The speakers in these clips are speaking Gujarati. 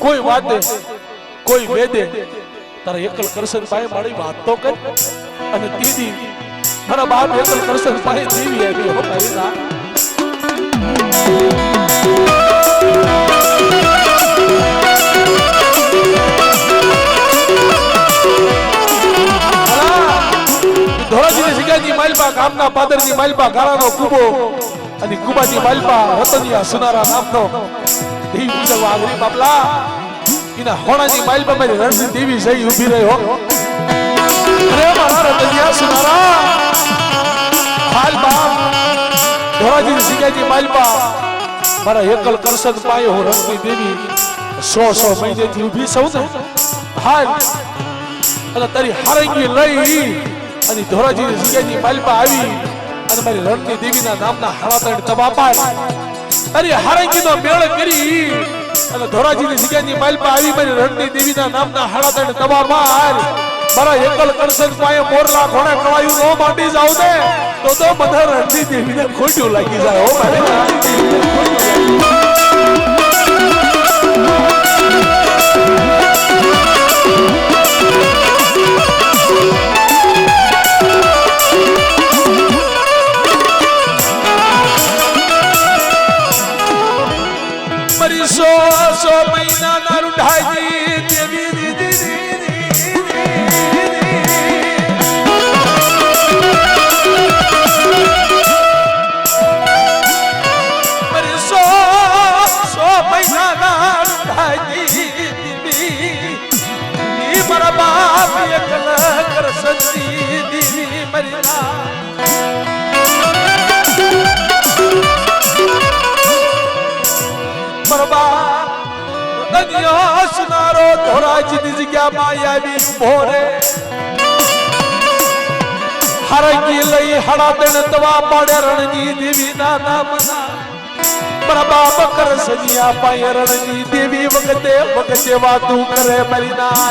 કોઈ વાતે કોઈ વેદે તારા એકલ કરશન ભાઈ મારી વાત તો કર. અને દીદી મારા બાપ એકલ કરશન પાસે દેવી આવી હો મારી ના ધોરાજીની સિગાજી માલપા ગામના પાદરની માલપા ગાળાનો કુબો અને કુબાજી માલપા રતનિયા સુનારા નામનો દેવી પૂજક આગરી બાપલા. એના હોણાની માલપા મારી રણની દેવી સહી ઊભી રહી હો. અરે મારા રતનિયા સુનારા. હાલ બાપ ધોરાજીની સિગાજી માલપા મારા એકલ કરશન પાયો હું રણની દેવી સો સો મહિનેથી ઊભી સૌ હાલ. અને તારી હારંગી લઈ અને ધોરાજીની જગ્યાની માલપા આવી અને મારી રણની દેવીના નામના હાળાતણ તબા પાડ હારંગી નો મેળ કરી. અને ધોરાજીની જગ્યાની માલપા આવી મારી રણની દેવીના નામના હાળાતણ તબા માર. મારા એકલ કરશન પાયે મોરલા ઘોડે કળાયું નો માટી જાવ દે તો તો બધા રણની દેવીને ખોટ્યું લાગી જાય હો મારી. ધોરાજીની જગ્યામાં આવી ભોરે? રે હરંગી લઈ હડા દેણ તવા પાડે રણની દેવી ના નામના પ્રભા બકર સજિયા પાય રણની દેવી વખતે વખતે વાતું કરે મરી ના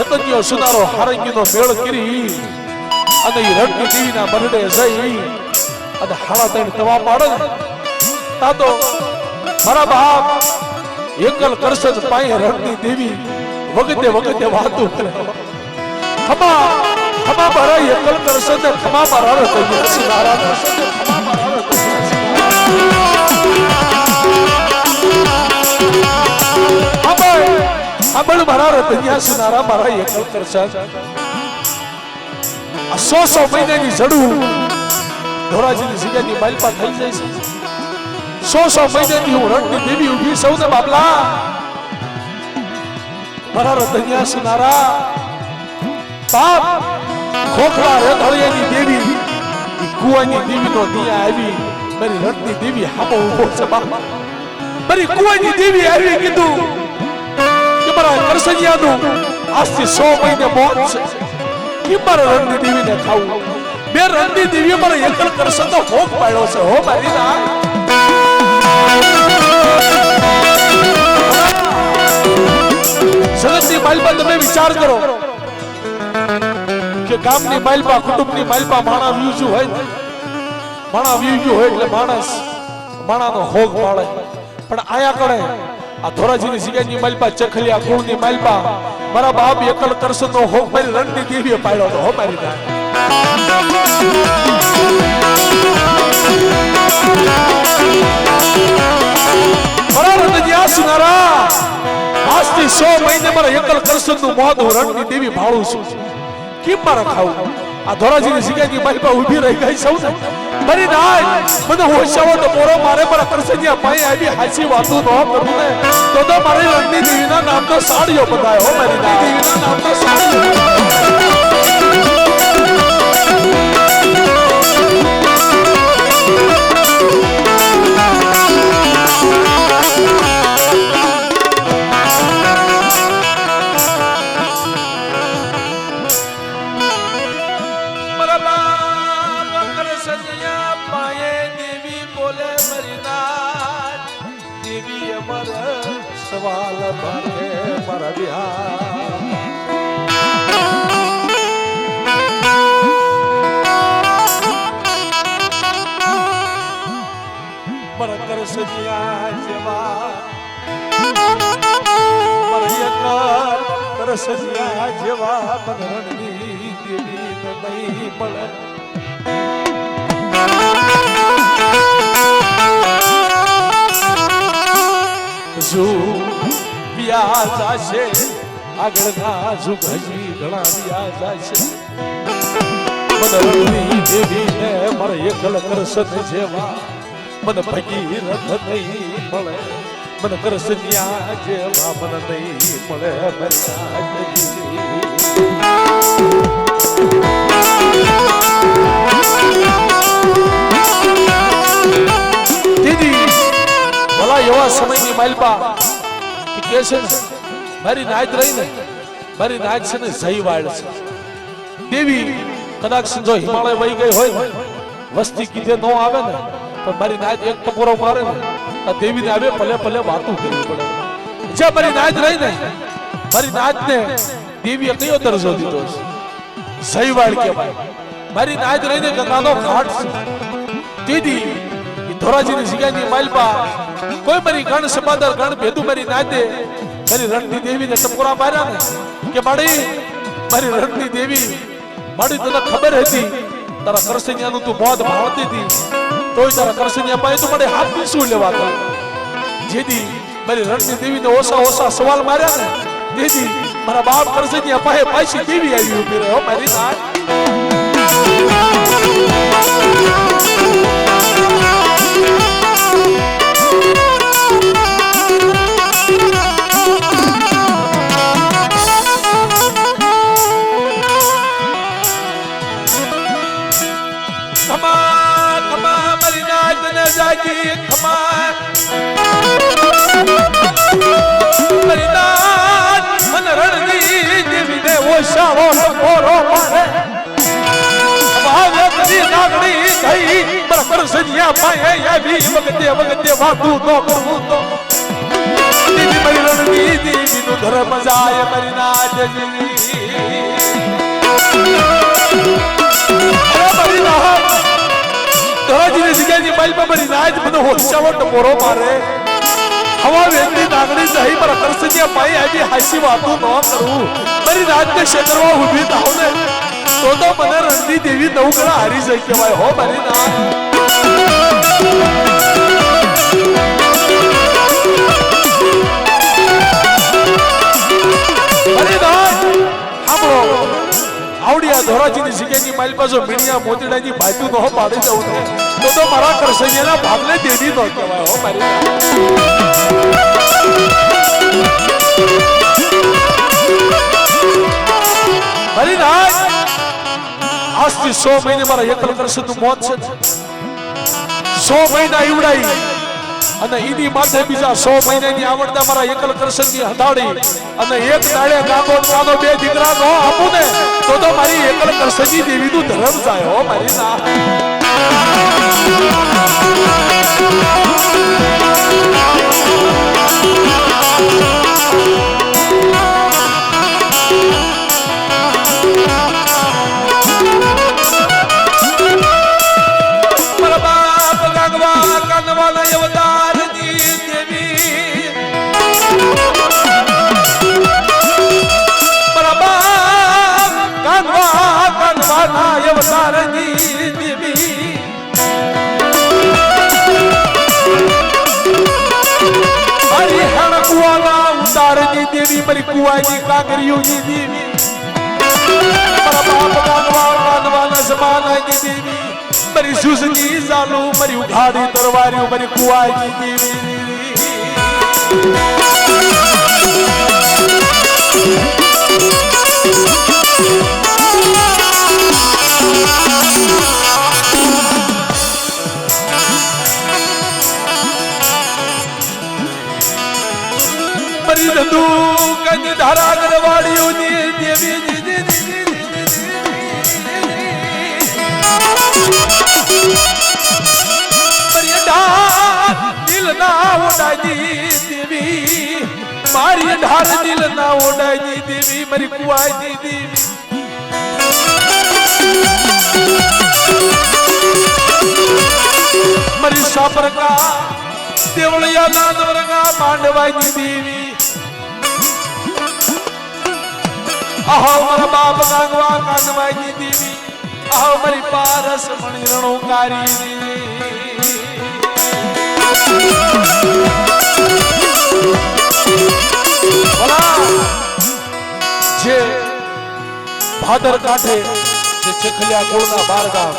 નતન્યો સુનારો હારંગીનો મેળ કરી. અને રણની દેવીના મરડે જઈ. અને હાડા તણ તવા પાડે તા તો મારા બાપ એકલ કરશન પાય રણની દેવી વગતે વગતે વાતો કરે. ખમા ખમા મારા એકલ કરશન ને ખમા કરશન ને ખમા મારા રતનિયા સુનારા સાંભળ મારા રતનિયા સુનારા મારા એકલ કરશન આ સો સો મહિનાની જડું ધોરાજીની જગ્યાની બાલપા થઈ જાય છે. સો સો મહિનાની હું રણની દેવી ઊભી સૌને બાપલા. મારા રતનિયા સુનારા બાપ, ખોખલા રેતળિયાની દેવી. કુવાની કુવાની દેવીનો દિયા આવી. મારી રણની દેવી હામો ઊભો છે બાપ. મારી કુવાની દેવી આવી કીધું કે મારા કરસનિયાનું આજથી સો મહિને મોત છે. કે મારા રણની દેવીને ખાવું. બે રણની દેવીઓ પર એકલ કરશે તો ભોગ પાડ્યો છે. હો મારી ના જગતની માલપા તમે વિચાર કરો કે ગામની માલપા, કુટુંબની માલપા માણા વ્યુજુ હોય માણા વ્યુજુ હોય એટલે માણસ માણાનો હોગ પાડે. પણ આયા કણે આ ધોરાજીની જગ્યાની માલપા, ચખલિયા કુળની માલપા, મારા બાપ એકલ કરશે તો હોગ મારી રણની દેવીએ પાડ્યો તો. હો મારી ના તો આજથી સો મહિને મારા એકલ કરશનનું મોત હું રણની દેવી ભાળું છું. કેમ મારા ખાવું? આ ધોરાજીની જગ્યાની માલપા ઊભી રહી ગઈ સૌ ને, મારી નાય મને હોશાવો તો મોરો મારે મારા કરસનિયા પાઈ આવી હાચી વાતો ન ને. તો તો મારી રણની નામનો સાડીઓ બધાય, હો મારી ના સાડીઓ જેવા મારા એકલ કરસનિયા જેવા મન રણની દેવી ને નહીં મળે જો વ્યાજ આશે આગળના જુગ હજી ઘણા વ્યાજ આશે મનની દેવી ને મારે એકલ કરસન જેવા મન ભગીરથ નહીં મળે. મન કરસન્યા જેવા મન નહીં મળે ભલા એવા સમયની માલપા કે કે છે ને, મારી નાચ રહી ને, મારી છે ને જયવાડ છે. દેવી, કદાચ જો હિમાલય વહી ગઈ હોય, વસ્તી કીધે નો આવે ને તો મારી નાચ એક ટકોરો મારે ને. આ દેવીને આવે ભલે ભલે વાતું કરવી પડે. જે મારી નાચ રહી ને મારી નાચને દેવીએ કયો દરજ્જો દીધો છે? જયવાડ કહેવાય. મારી નાચ રહીને ગંગાનો ઘાટ છે. દીદી ધોરાજીની જગ્યાની માલપા કોઈ મારી ગણ સમાદર ગણ ભેદું મારી નાચે મારી રણની દેવીને ટપોરા માર્યા ને, કે માડી મારી રણની દેવી, માડી તને ખબર હતી? તારા કરસનિયાનું તું મોત ભાળતી હતી. તોય તારા કરસનિયા પાસે તો મને હાથ શું લેવા તો જેથી મારી રણની દેવીને ઓછા ઓછા સવાલ માર્યા ને તેથી મારા બાપ કરસનિયા પાસે પાછી દેવી આવી ઊભી રહે, હો મારી નાચ કરસનિયા પાયે આવી વખતે વખતે વાતું તો કરવું તો. દેવી મારી રણની દેવી નું ધર્મ જાય મારી જગ્યાની માલમાં મારી નાચ મને હોશાવો ટપોરો મારે હવા વેચની નાગણી થઈ પર કરસનિયા પાયે આવી હાસી વાતું ન નાચને ક્ષેત્રમાં ઊભી થાવ ને તો તો મને રણજી દેવી નવગણા હારી જઈ કહેવાય હો મારી નાચ ધોરાજીની જગ્યાની મારી પાસે મીણિયા મોતીડાની બાજુ નો પાડી ને તો તો મારા કરસૈયાના ભાગને દેવી નો કહેવાય હો મારી નાચ આજથી સો મહિને મારા એકલ કરશે તું મોત છે સો મહિના ઈવડાઈ અને ઈની માથે બીજા સો મહિનાની આવડતા મારા એકલ કરશનની હથાડી અને એક દાડે કાકો ને બે દીકરા નો આપું ને તો તો મારી એકલ કરશનની દેવીનું ધર્મ જાય હો મારી ના. દેવી મારી કુવાની કાંગરીઓની દેવી મારા બાપ કાનવા કાનવાના જમાનાની દેવી મારી સુસની ઝાલુ મારી ઉઘાડી તરવારી મારી કુવાની દેવી મારી ધંધુ કની ધારા કરવાડીઓની દેવી દેવી મારી ઢાર દિલ ના ઓડાજી દેવી, મારી કુવાઈ દેવી. મારી સાપરકા દેવળિયા ના દોરગા માંડવાની દેવી. આહો મારા બાપ ગાંગવા કાનવાની દેવી. આહો મારી પારસ મણી રણોકારી દેવી. જે ભાદર કાંઠે જે ચેખલિયા કુળના બાર ગામ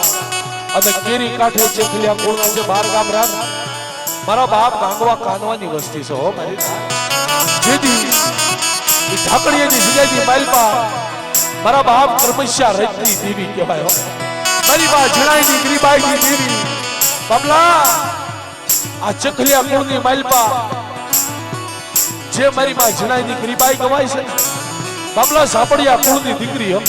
અને કેરી કાંઠે ચેખલિયા કુળના જે બાર ગામ રાખ મારા બાપ ગાંગવા કાનવાની વસ્તી છે હો મારી. જેદી ઈ ઢાકણીયાની જગ્યાની માલપા મારા બાપ પરમેશ્વર રજની દેવી કહેવાય મારી બા જણાઈની ગરીબાઈની દેવી. બબલા આ ચખલિયા કુળની માલપા જે મારી બા જણાઈની ગરીબાઈ કહેવાય છે બબલા સાપડિયા કુળની દીકરી હમ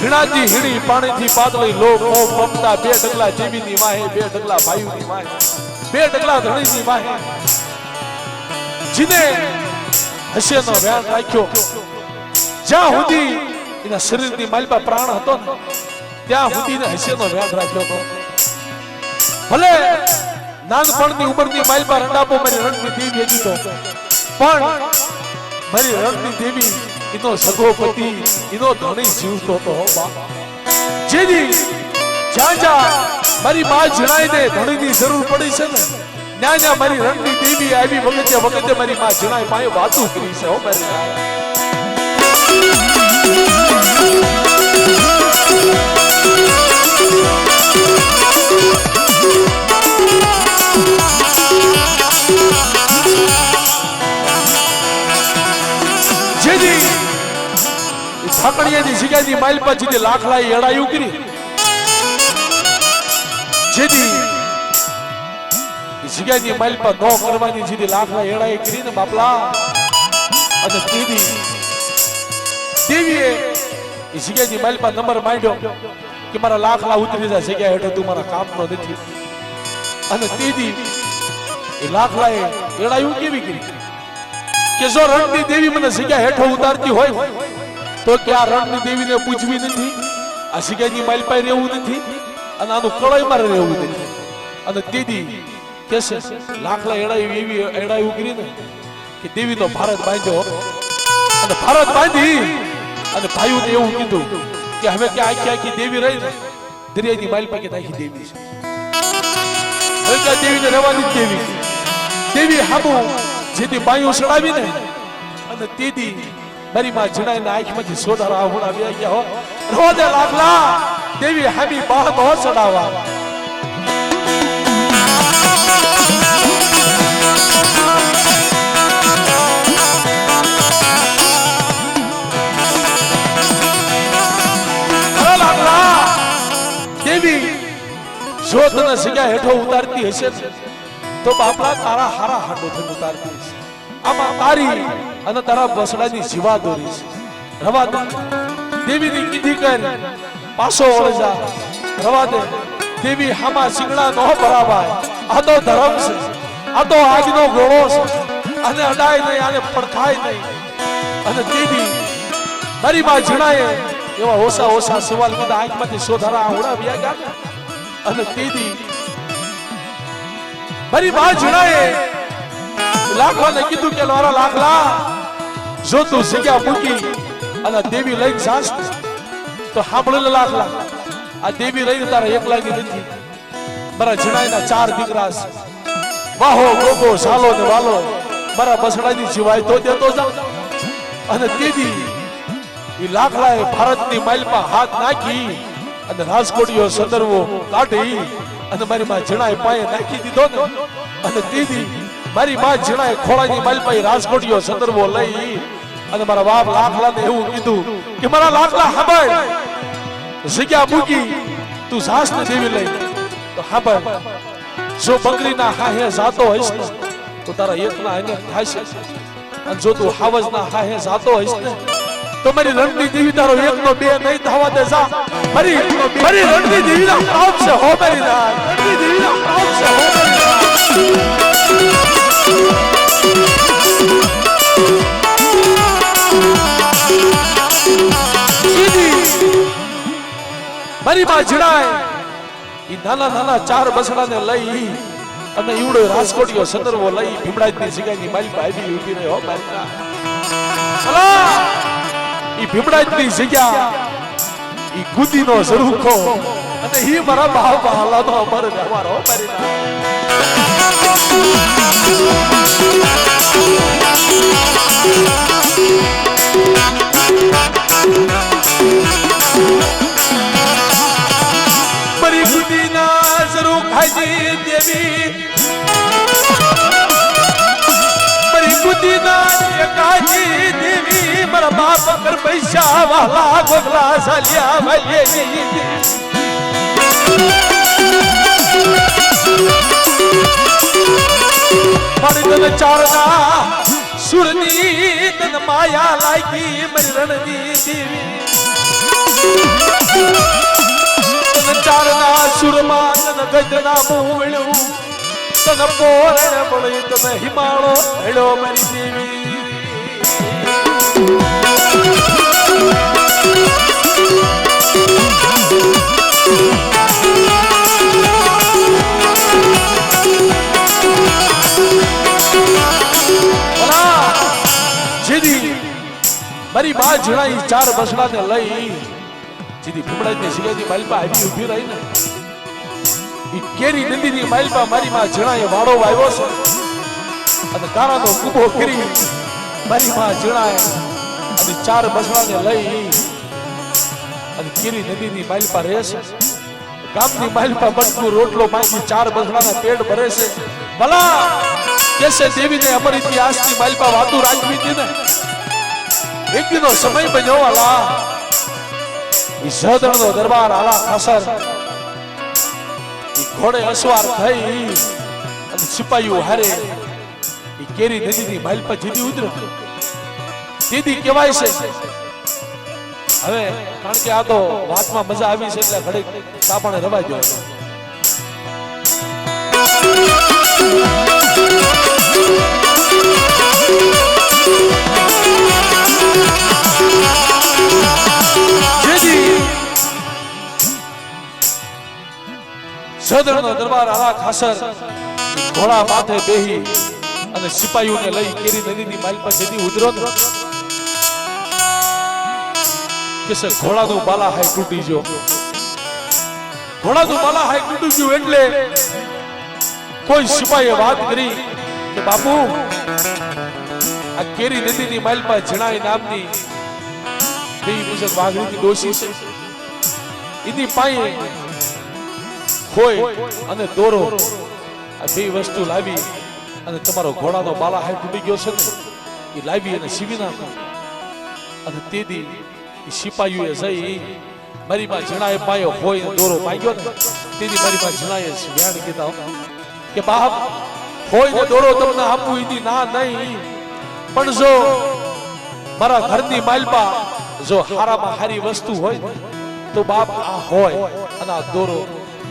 હિણાજી હીડી પાણીથી પાતળી લો કો પપતા બે ડગલા જેવીની વાહે, બે ડગલા ભાઈઓની વાહે, બે ડગલા ધણીની વાહે. જીને હસેનો વ્યાણ રાખ્યો. જ્યાં સુધી એના શરીરની માલપા પ્રાણ હતો ને ત્યાં સુધી ને હસેનો વ્યાણ રાખ્યો હતો. ભલે નાનપણની ઉંમરની માલપા રંડાપો મારી રણની દેવી હતી તો પણ મારી રણની દેવી એનો સગો પતિ એનો ધણી જીવતો હતો જેથી જ્યાં જ્યાં મારી માં જણાઈને ધણીની જરૂર પડી છે ને ત્યાં જ્યાં મારી રણની દેવી આવી, વખતે વખતે મારી માં જણાય પાયો વાતું કરી છે, હો મારી માં. જેથી ઈ ઠાકણીયાની જગ્યાની માઇલ પર જેથી લાખલા એડાયું કરી જેથી ઈ જગ્યાની માઇલ પર નો કરવાની જેથી લાખલા એડાઈ કરીને બાપલા, અને તેદી દેવીએ ઈ જગ્યાની માઇલ પર નંબર માંડ્યો કે મારા લાખલા ઉતરી જાય જગ્યા હેઠળ તું મારા કામનો નથી. અને તેદી એ લાખલાએ એડાયું કેવી કરી? કે જો રણની દેવી મને જગ્યા હેઠો ઉતારતી હોય, તો કે આ રણની દેવીને પૂજવી નથી, આ જગ્યાની માલપાઈ રહેવું નથી, અને આનું મારે રહેવું નથી. અને દીદી કે લાખલા એડાઈ એવી એડાયું કરીને કે દેવીનો ભારત બાંધ્યો અને ભારત બાંધી અને ભાઈઓને એવું કીધું કે હવે કે આખી આખી દેવી રહી ને દરિયાની માઇલ પાકે આખી દેવી છે. હવે આ દેવીને રહેવાની જ દેવી? દેવી હાબુ જેથી બાયું સડાવીને અને તેદી મારી માં જણાઈને આંખમાંથી સોદારા આહુડા વ્યા ગયા હો. રોદે લાગલા દેવી હામી બાહ બહુ સડાવા જો તને જગ્યા હેઠો ઉતારતી હશે તો બાપડા તારા હારા હાટો થઈ ઉતારતી હશે. આમાં તારી અને તારા બસડાની જીવા દોરી છે. રવા દે. દેવીની કીધી કર, પાછો વળજા રવા દે. દેવી હામાં સિંગડા નો ભરાવાય. આ તો ધર્મ છે. આ તો આજનો ગોળો છે. અને અડાય નહીં, આને પડખાય નહીં. અને દેવી મારી માં જણાય એવા ઓછા ઓછા સવાલ બધા આંખમાંથી સોધારા આવડા ગયા. અને તેથી મારી બા જણાએ લાખવાને કીધું કે, લારા લાખલા, જો તું જગ્યા મૂકી અને દેવી લઈ જાસ તો સાંભળેલા લાખલા, આ દેવી લઈને તારા એકલાની નથી. મારા જણાયના ચાર દીકરા છે. વાહો, ગોગો સાલો ને વાલો, મારા બસડાની જીવાય તો દેતો જા. અને તેથી એ લાખલાએ ભારતની માઇલમાં હાથ નાખી અને રાજકોટીઓ સતરવો કાઢી અને મારી માં જણાય પાયે નાખી દીધો ને. અને દીદી મારી માં જણાય ખોળાની માલપાઈ રાજકોટીઓ સતરવો લઈ અને મારા બાપ લાખલાને એવું કીધું કે મારા લાખલા હાંભળ. જગ્યા મૂકી, તું સાસ ને દેવી લઈ. તો હાંભળ, જો બકરીના હાહે જાતો હઈશ ને, તો તારા એકના અનેક થાય છે અને જો તું હાવજના હાહે જાતો હઈશ ને તો મારી રણની દેવી એક નો બે નહીં થવા દે જા ફરી ફરી રણની પાપ છે હો મારી રાત રણની પાપ છે હો મારી માં જણાય નાના નાના ચાર બસડાને લઈ અને ઈવડો રાજકોટીયો સંદર્ભો લઈ ભીમડાજની જગ્યાની આવી ઊભી રહ્યો મારી ઈ ભીમડાજની જગ્યા, ઈ ગુદીનો ઝરૂખો. અને ઈ મારા ભાવ બહાલાનો અમર વ્યવહાર, હો દેવી. એકાજી દેવી. મારા બાપ કર પૈસા વાલા ગોગલા સાલિયા વાલીએ મારી તને ચારના સુરની તન માયા લાગી મારી રણની દેવી. ચારના સુરમાં તન ગજના મૂળ્યું તન પોરણ મળી તન હિમાળો હેળો મારી દેવી. મારી ચાર બસડાને લઈ. જેદી ભીમડાની સિગાની માલપા આવી ઊભી રહી ને ઈ કેરી નદીની માલપા મારી માં જણાએ વાળો વાવ્યો છે. અને કારાનો કૂબો કરી મારી માં ચાર બસડાને લઈ અને કેરી નદીની બાલપા રહે છે. ગામની બાલપા બટકું રોટલો માંગી ચાર બસડાના પેટ ભરે છે. ભલા કેસે દેવીને અમારી ઇતિહાસની બાલપા વાતું રાખવી હતી ને. એક દિનો સમય બન્યો વાલા. ઈ સહદરનો દરબાર આલા ખાસર. ઈ ઘોડે અસવાર થઈ અને સિપાહીઓ હારે ઈ કેરી નદીની બાલપા જીદી ઉતરે. દીદી કહેવાય છે. હવે કારણ કે આ તો વાતમાં મજા આવી છે એટલે ઘડીક તાપણે રવાઈ સદરનો દરબાર આલા ખાસર ઘોડા માથે બેહી અને સિપાહીઓને લઈ કેરી નદીની માઇલ પર જેથી ઉતરો ને કે ઘોડાનું બાલા હાય તૂટી ગયો. ઘોડાનું બાલા હાય તૂટી ગયું એટલે કોઈ સિપાહીએ વાત કરી કે, બાપુ, આ કેરી નદીની પર જણાય નામની દેવી મુજબ વાઘરીની દોષી છે. એની પાસે હોય અને દોરો આ બે વસ્તુ લાવી અને તમારો ઘોડાનો બાલા હાય તૂટી ગયો છે ને? એ લાવી અને સીવી નાખો. અને તે દી એ સિપાહીઓએ જઈ મરીમાં જણાએ પાયો હોય દોરો માંગ્યો ને. તેથી મારી માં જણાએ વ્યાણ કીધા કે બાપ હોય ને દોરો તમને આપવું એની ના નહીં. પણ જો મારા ઘરની માલપા જો હારામાં હારી વસ્તુ હોય તો બાપ આ હોય અને આ દોરો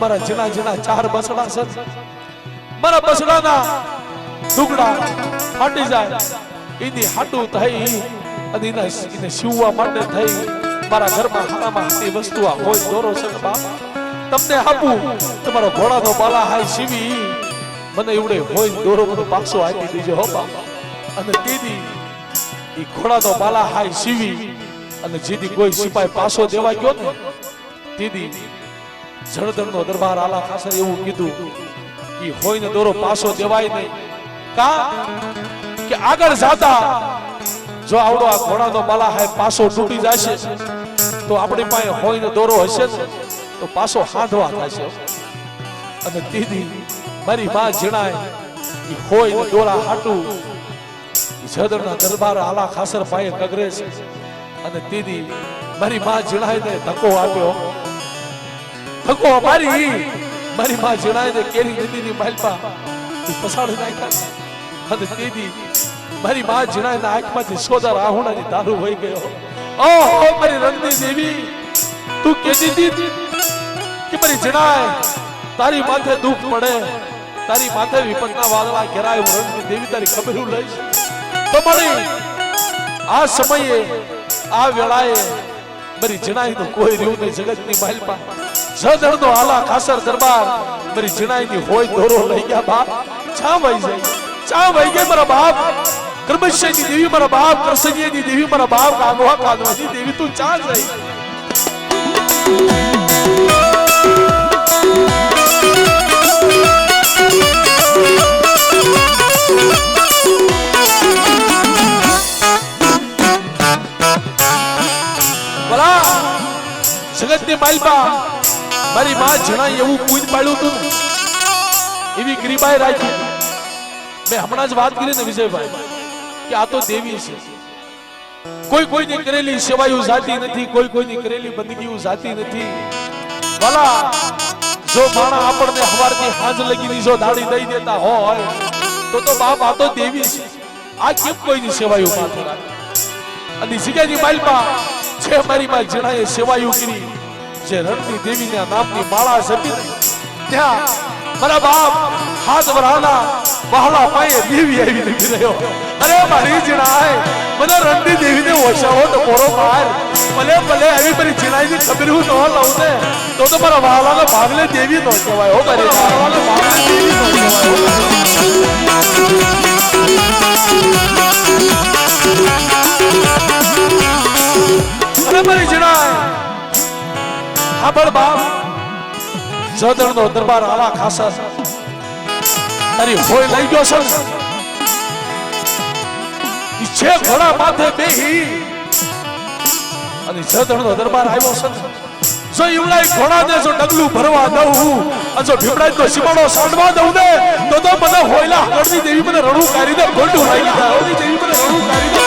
મારા જીણા જીણા ચાર બસડા છે મારા બસડાના ટુકડા ફાટી જાય, એની હાટું થઈ અને એના એને સીવવા માટે થઈ મારા ઘરમાં હારામાં હારી વસ્તુ, આ હોય દોરો છે ને બાપ. તમને આપું, તમારો ઘોડાનો બાલા હાય સીવી મને એવડે હોય દોરો મને પાછો આપી દેજો, હો બાપા. અને તેથી એ ઘોડાનો બાલા હાય સીવી અને જીદી કોઈ સિપાઈ પાછો દેવા ગયો ને દીદી જળદરનો દરબાર આલા ખાસર એવું કીધું કે હોય ને દોરો પાછો દેવાય નહીં. કા? કે આગળ જાતા જો આવડો આ ઘોડાનો બાલા હે પાસો તૂટી જશે. તો આપણી પાસે હોય ને દોરો હશે ને, તો પાસો હાંધવા થશે. અને દીદી મારી માં જણાય એ હોય ને દોરા હાટું. જદરના દરબાર આલા ખાસર પાયે કગરે છે. અને દીદી મારી માં જણાય ને ધક્કો આપ્યો. ધક્કો મારી. મારી માં જણાય ને કેરી નદીની માલપા પસાડી નાખ્યા અને તેથી મારી માં જણાય ને આંખમાંથી સોદા રાહુણાની દારૂ વહી ગયો. ઓહો, મારી રંગની દેવી, તું કેતી દીધી કે મારી જણાય તારી માથે દુઃખ પડે, તારી માથે વિપતના વાદળા ઘેરાય, હું રંગની દેવી તારી ખબરું લઈશ. તો મળી આ સમયે, આ વેળાએ મારી જણાય તો કોઈ રહ્યું નહીં જગતની માલપા જદળનો આલા ખાસર દરબાર મારી જણાઈની હોય દોરો લઈ ગયા બાપ. ચા વહી જાય ચા વહી ગયા મારા બાપ. કર્મશ્યની દેવી મારા બાપ કરસનિયાની દેવી મારા બાપ કાગવા કાગવાની દેવી તું ચાલ ભલા જગતની માલપા મારી માં જણાય એવું પૂજ પાડ્યું હતું એવી ગરીબાઈ રાખી મેં હમણાં જ વાત કરી ને વિજયભાઈ કે આ તો દેવી છે. કોઈ કોઈની કરેલી સેવાયું જાતી નથી કોઈ કોઈની કરેલી બંદગીઓ જાતી નથી. ભલા જો માણા આપણને હવારની હાંજ લગીની જો દાડી દઈ દેતા હોય તો તો બાપ આ તો દેવી છે. આ કેમ કોઈની સેવાયું માથે રાખે? અને જગ્યાની માલપા જે મારી માં જણાએ સેવાયું કરી જે રણની દેવીના નામની માળા ને, ત્યાં મારા બાપ હાથ વરાના વહાલા પાયે દેવી આવી નીકળી રહ્યો. અરે મારી જણાય મને રણની દેવીને ઓછાવો તો મોરો. પાર ભલે ભલે, આવી મારી જણાઈની ખબર હું ન લઉં ને, તો તો મારા વહાલાનો ભાગલે દેવી નો કહેવાય. હો મારી વહાલાનો ભાગલે દેવી નો કહેવાય અરે મારી જીણાય હા બળ બાપ જદરનો દરબાર આલા ખાસા. તારી હોય લઈ ગયો છે. ને? છે ઘોડા માથે બેહી. અને જદરનો દરબાર આવ્યો છે. જો ઈવડાય ઘોડાને, જો ડગલું ભરવા દઉં જો ભીપડાય તો સીમાડો સાંડવા દઉં ને, તો તો મને હોયલા હળદી દેવી મને રણું કાઢી દે ગોંડું લાગી જાય હળદી દેવી મને રણું કાઢી દે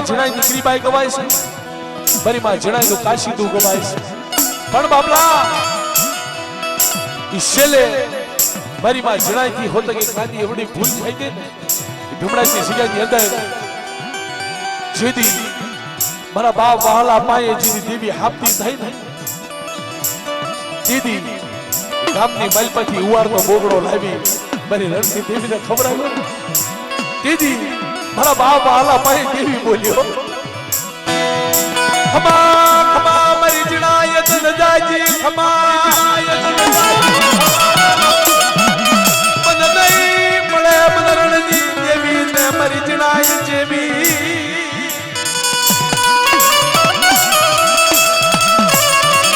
માં જણાઈ દીકરી બાઈ ગવાય છે. મારી માં જણાઈ નું કાશી તું ગવાય છે. પણ બાપલા, ઈ છેલ્લે મારી માં જણાઈ થી હોત કે કાંદી એવડી ભૂલ થઈ ગઈ. ને ભીમડાની જગ્યાની અંદર જેથી મારા બાપ વહાલા પાયે જેની દેવી હાપતી થઈ ને દીદી ગામની માલપાથી ઉવારનો બોગડો લાવી મારી રણની દેવીને ખબર આવ્યો દીદી મારા બાપ વહાલા પાયે દેવી બોલ્યો? ખમા ખમા, મારી જણાય તન જાજી, ખમા. મન નહીં મળે મન રણની દેવી ને મારી જણાય જેવી.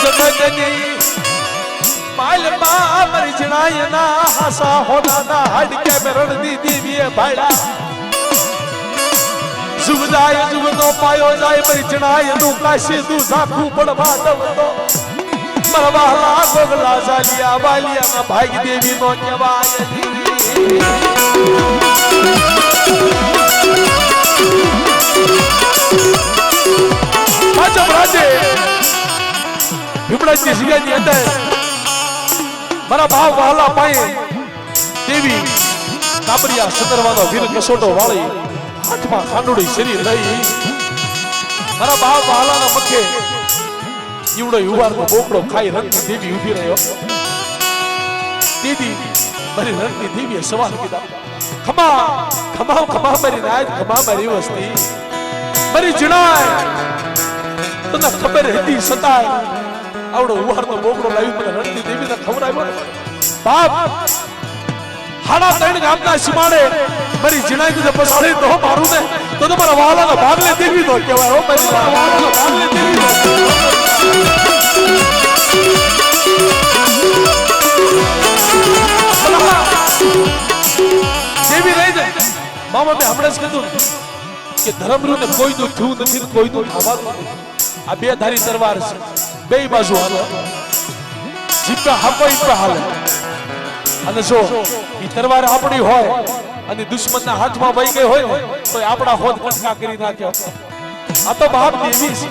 જગતની માલમાં મારી જણાય ના હાસા હોના ના હાડકે મરણ દેવીએ ભાડા જુગ જાય પાયો જાય પરિચણાયનું કાશી, તું સાખું પડવા દવતો મરવાલા ગોગલા સાલિયા વાલિયા ના ભાઈ દેવી નો કહેવાય. રાજે ભીમડાજી સિંગાની અંદર મારા ભાવ વહાલા પાયે દેવી કાબરિયા સતરવાનો વીર કસોટો વાળી હાથમાં ખાંડુડી શરીર લઈ મારા ભાવ વહાલાના મખે ઈવડો યુવારનો બોકડો ખાઈ રંગની દેવી ઊભી રહ્યો. દીદી મારી રંગની દેવીએ સવાલ કીધા. ખમા ખમા ખમા મારી રાજ ખમા મારી વસ્તી. મારી જણાય તને ખબર હતી સતાય. આવડો ઉહારનો બોકડો લાવી મને રણની દેવીને ખબર આવ્યો બાપ હાડા ત્રણ ગામના સીમાડે મારી જીણાઈ દીધે પસાડી તો મારું ને તો તો મારા ભાગ લે દેવી તો કહેવાય હો મારી વાલાનો ભાગલે દેવી તો દેવી રહી જાય મામા મેં હમણાં જ કીધું કે ધર્મરૂ ને કોઈ નું થયું નથી કોઈ નું થવાનું આ બે ધારી તરવાર છે. બે બાજુ હાલે. જીપે હાકો ઈ પે હાલે. અને જો ઈ તરવાર આપણી હોય અને દુશ્મનના હાથમાં વહી ગઈ હોય તો એ આપણા હોદ કટકા કરી નાખ્યો. આ તો બાપ દેવી છે.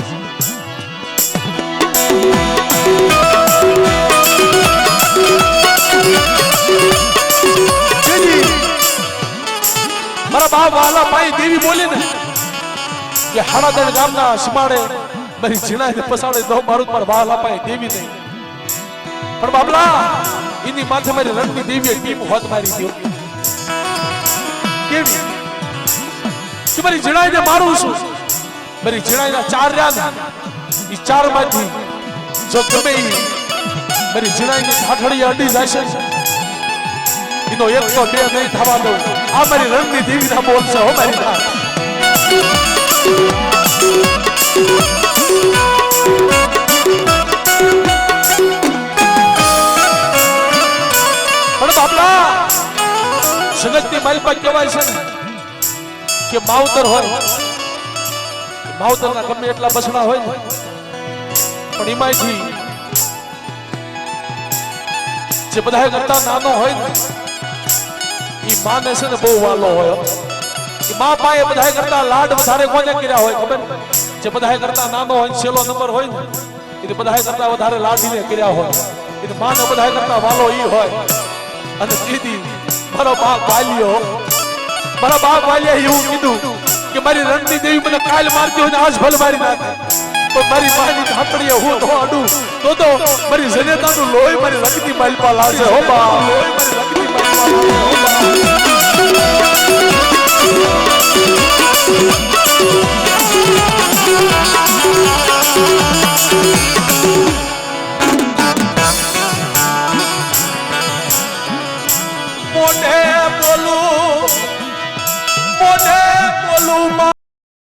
મારા બાપ વાલા ભાઈ દેવી બોલી ને કે હાડાદણ ગામના સીમાડે મારી જીણાને પસાડે દો મારું પર વાલા ભાઈ દેવી નહીં પણ બાબલા એની માથે મારી રણની દેવીએ ટીપ હોત મારી દ્યો કેવી? કે મારી જીણાઈને મારું છું મારી જીણાઈના ચાર રહ્યા ને એ ચારમાંથી જો તમે મારી જીણાઈની ઠાઠડી અડી જશે. ને, એનો એક તો બે નહીં થવા દઉં. આ મારી રણની દેવીના બોલ છે હો મારી નાથ. જગતની માલપા કહેવાય છે ને, કે માવતર હોય. માવતરના ગમે એટલા બસડા હોય પણ એમાંથી જે બધા કરતા નાનો હોય ને એ માને છે ને બહુ વાલો હોય. એ મા પાએ બધા કરતા લાડ વધારે કોને કર્યા હોય ખબર? જે બધા કરતા નાનો હોય છેલ્લો નંબર હોય ને એ બધા કરતા વધારે લાડીને કર્યા હોય. એ માને બધા કરતા વાલો ઈ હોય. અને કીધી મારો બાપ વાલ્યો મારા બાપ વાલ્યા એવું કીધું કે મારી રણની દેવી મને કાલ મારતી હોય આજ ભલ મારી નાખે. પણ મારી માની ઠાકડીએ હું તો અડું. તો તો મારી જનેતાનું લોહી મારી લગતી માલપા લાશે હો બા. લોહી મારી લગતી માલપા લાશે Oh my.